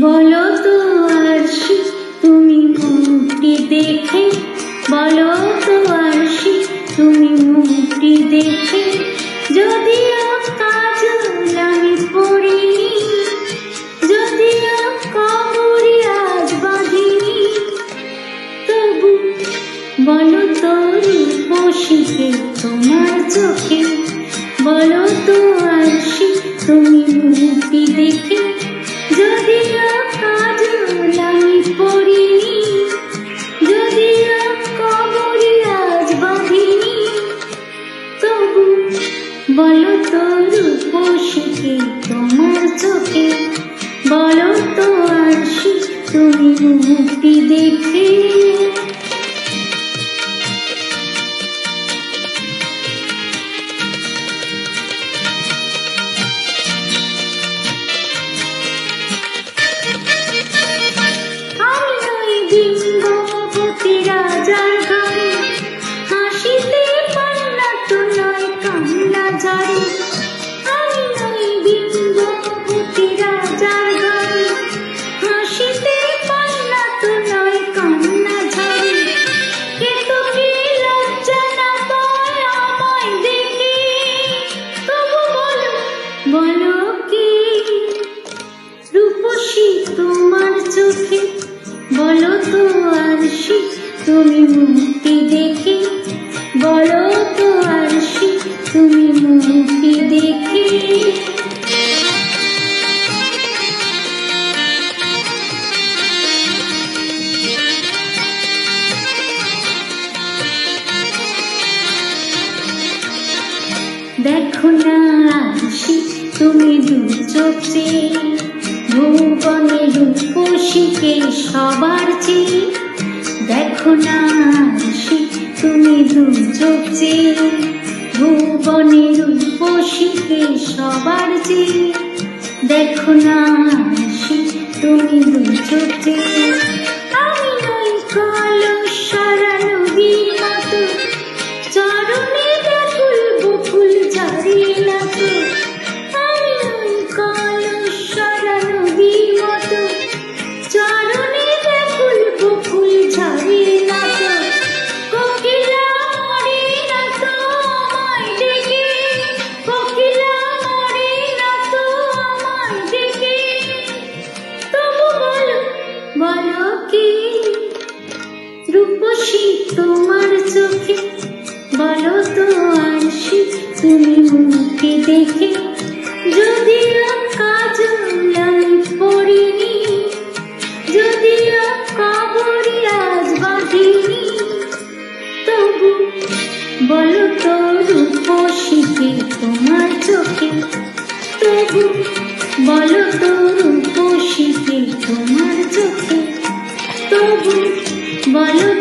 বলো তো আরশি, তুমি মুক্তি দেখে। বলো তো আরশি, তুমি মুক্তি দেখে। যদিও কাজল আমি পড়িনি, যদিও কবরি আজ বাঁধিনি। তবু বলো তোর বসিকে তোমার চোখে। বলো তো আরশি, তুমি তোমার চোখে। বলো তো আসি তুমি মুক্তি দেখে। তো আরশি, তুমি মুক্তি দেখে, বলো তো আরশি, তুমি মুক্তি দেখে। দেখো না আরশি, তুমি দু চোখে। ভুবনে রূপসীকে সবার চেয়ে দেখো না আরশি তুমি দু চোখে ভুবনে রূপসীকে সবার চেয়ে দেখো না আরশি তুমি দু চোখে আমি নই কলসরা নদীর মতো চরণে ব্যাকুল বকুল না খুশি তোমার চোখে, বলো তো তুমি মুখে দেখে। তবু বলো তো রূপসীকে তোমার চোখে। তবু বলো তো রূপসীকে তোমার চোখে। তবু বলো